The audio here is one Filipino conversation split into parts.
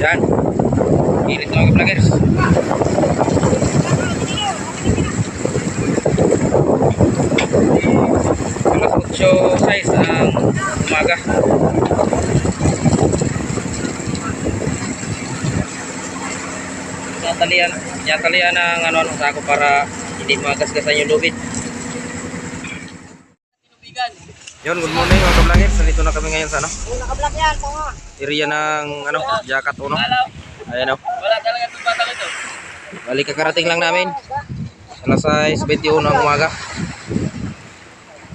Yan. Init mga vloggers. Alas 8.06 ang umaga. Yatalian, yatalian ang ano, ano sa ako para hindi magasgasan yung lubid. Yun, good morning mga kablangers. Nandito na kami ngayon sa ano, Naka-block yan, tanga. area ng ano, Jakat Uno. Ayan o. Wala talaga itong batang ito. Balik kakarating lang namin. Alas 6.21 ang umaga.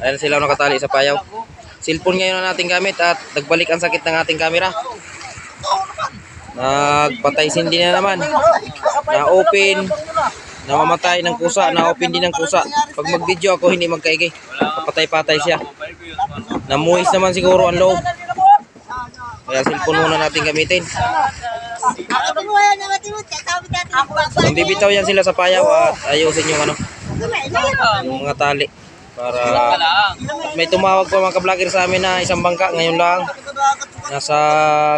Ayan sila nakatali sa payaw. Cellphone ngayon ang ating gamit at nagbalik ang sakit ng ating camera. Nagpatay sindi na naman. Na-open. Namamatay ng kusa. Na-open din ng kusa. Pag mag-video ako, hindi magkaigay. Patay-patay siya. Namuhis naman siguro ang loob. Kaya cellphone muna natin gamitin. Ako kinuha yan sila sa payaw at ayusin yung ano, yung mga tali. Para may tumawag pa mga ka-vlogger sa amin na isang bangka ngayon lang. Nasa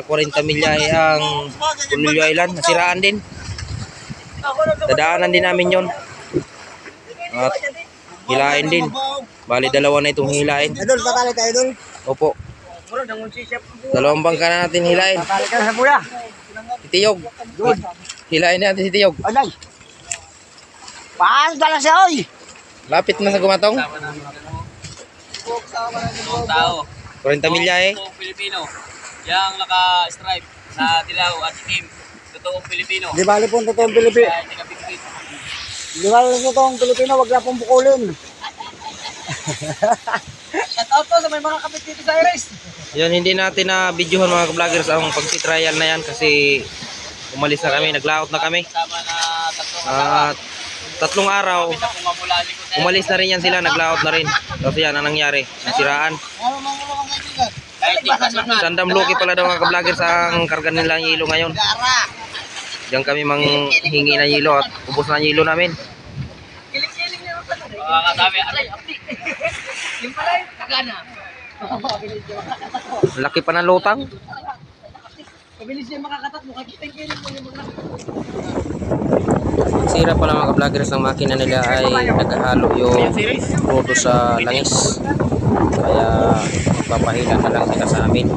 40 milyahe ang Pulilio Island. Nasiraan din. Dadaanan din namin yon At hilain din. Bali dalawa na itong hilain. Idol, patali tayo, idol. Opo. Dalawang bangka na natin hilain. Patali ka sa buya. Si Tiyog. Hilain natin si Tiyog. Alay. Paano dala siya, oy? Lapit na sa gumatong. tao. 40 milyahe. Totoong Pilipino. Yang naka-stripe sa dilaw at itim. Totoong Pilipino. Di bali po totoong Pilipino. Di bali totoong Pilipino, wag na pong bukulin. Shout out sa may mga kapit dito sa Iris. Yan, hindi natin na videohan mga vloggers ang pagsi-trial na yan kasi umalis na kami, naglaot na kami. Tama na tatlong At tatlong araw, umalis na rin yan sila, naglaot na rin. Kasi yan ang nangyari, nasiraan. Sandam Luki pala daw mga vloggers ang karga nila ang yelo ngayon. Diyan kami manghingi ng yelo at ubos na yelo namin. Apti. Yung pala kagana. Laki pa ng lutang. Kabilis niya makakatat mo, kayo mo yung mga Sira pala mga vloggers ng makina nila ay naghahalo yung rodo sa langis. Kaya magpapahila na lang sila sa amin.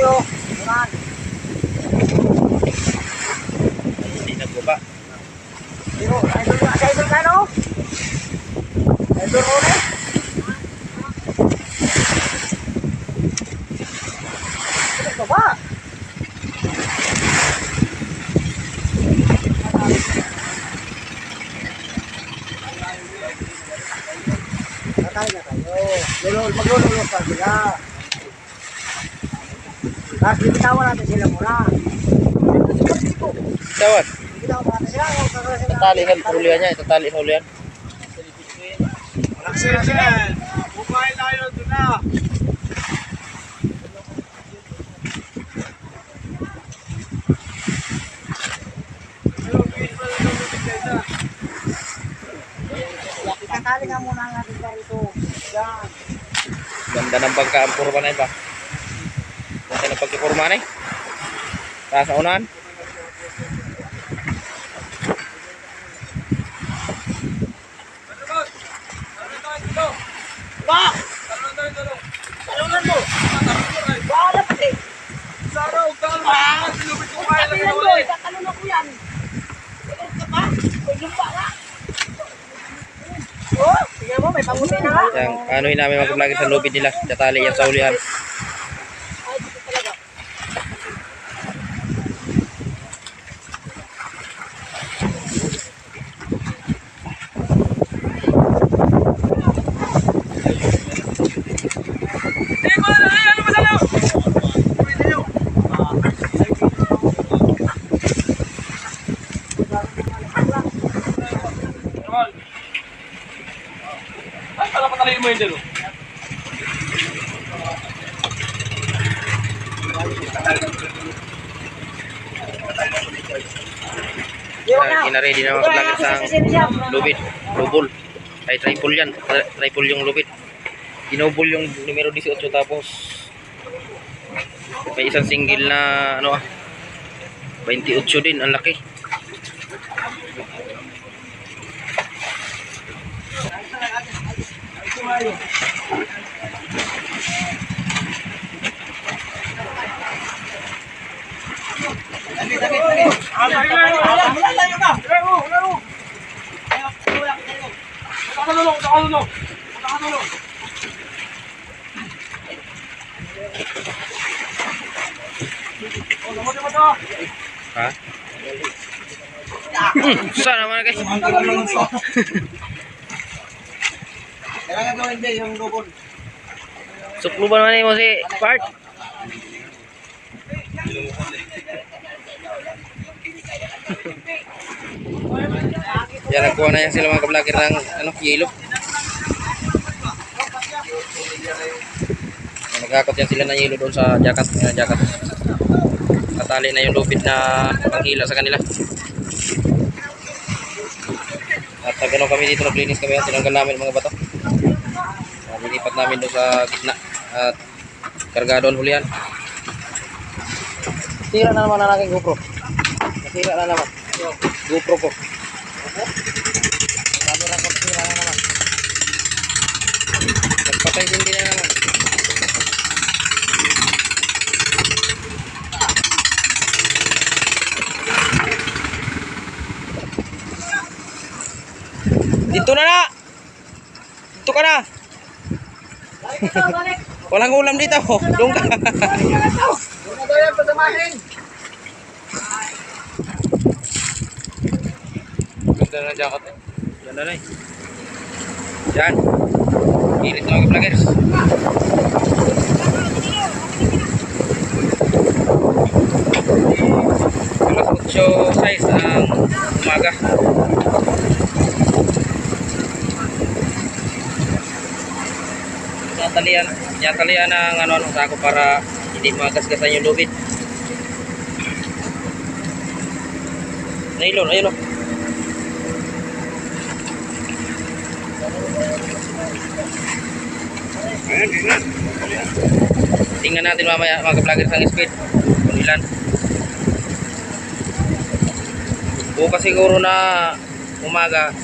Hindi nagbaba. Maglululog pa sila. Tapos bibitawan natin sila muna. Tawad. Bibitawan natin sila. huwag ka kasi na- Tatali ka huluyan niya. Tatali sa huluyan. Ikatali nga muna ang ating dito. Yan. Ganda ng bangka ang purma na iba. Ganda ng pagkipurma na eh. Taas sa unahan. Ba! Wala eh! Saraw, kalma! Katilan mo! Ka pa? Ka! Oh, tingnan mo, may panguti na ka! Ano namin mga vlogger sa lobby nila. Tatali yan sa ulihan. Ay, dito talaga. Dalo. Uh, Ina-ready na mga vlogger sa lubid. Lubol. Ay, triple yan. Tri- Triple yung lubid. Ginobol yung numero 18 tapos may isang single na ano ah 28 din ang laki Layo ka! Layo! Layo! Nakakalulong! Nakakalulong! Nakakalulong! Oh, lumot mo to! ha susah naman guys Kailangan gawin din yung lubon. sukluban man mo si part yan nagkuha na yan sila mga kablogger ng ano, yelo. Nagkakot yan sila ng yelo doon sa jacket uh, jacket. Natali na yung lupit na panghila sa kanila. At ganun kami dito naglinis kami yan tinanggal namin mga bato nilipat namin doon sa gitna at kargado ang hulihan Sira na naman ang aking GoPro. Nasira na naman. GoPro ko. Camera ko sira na naman. Nagpatay din din na naman. Dito na na! Dito ka na! Walang ulam dito. Doon ka. Daw yan pasamahin? Ganda na jacket eh. Ganda na eh. Yan. Gilit na mga vloggers. Alas 8 size ang umaga. Tinatalian, tinatalian ng ano, ano, sako para hindi magasgasan yung lubid. Nylon, ayun o. Tingnan natin mamaya mga ka-vloggers ang speed. Kung ilan. Bukas siguro na umaga,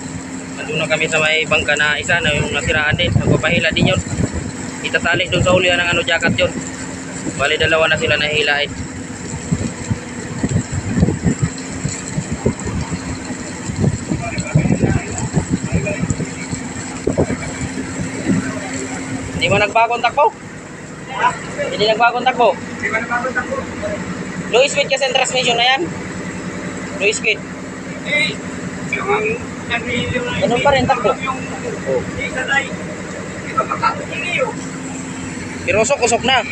nandun na kami sa may bangka na isa na yung nasiraan din. Nagpapahila din yun. Itatali doon sa ulihan ng ano jacket yun. Bali dalawa na sila nahilain. Hindi mo nagbagong takbo? Hindi nagbagong takbo? Di ba nabagot ako? Low speed kasi ang transmission na yan. Low speed. Eh, yung ano yung Ganun pa rin takbo. yung Oh. isa na eh. Di ba makakakili yun? Pero usok, usok na.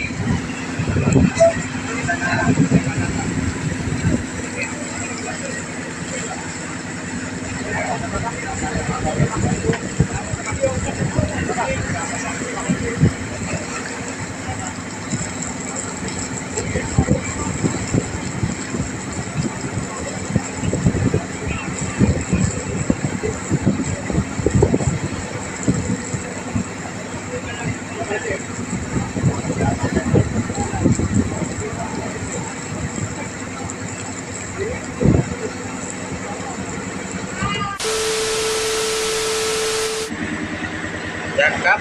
Yan, Kap.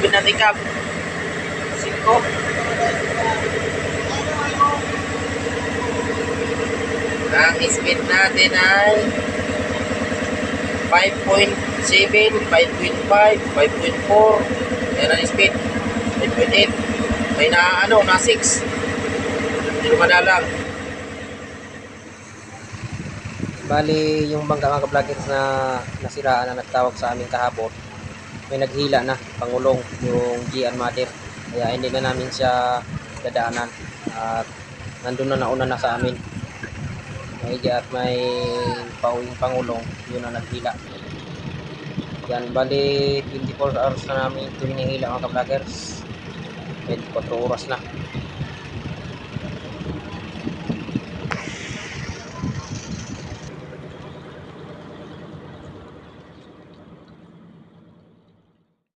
Yan ang speed natin, Kap. 5. Ang speed natin ay 5.7, 5.5, 5.4. Yan ang speed. 5.8. May na ano, na 6. Hindi madalang. Bali, yung bangka mga vloggers na nasiraan na nagtawag sa amin kahapon, may naghila na, pangulong, yung GR Mater. Kaya hindi na namin siya dadaanan. At nandun na nauna na sa amin. May at may pauwing pangulong, yun ang naghila. Yan, bali 24 hours na namin ito hinihila mga ka-vloggers. 24 oras na.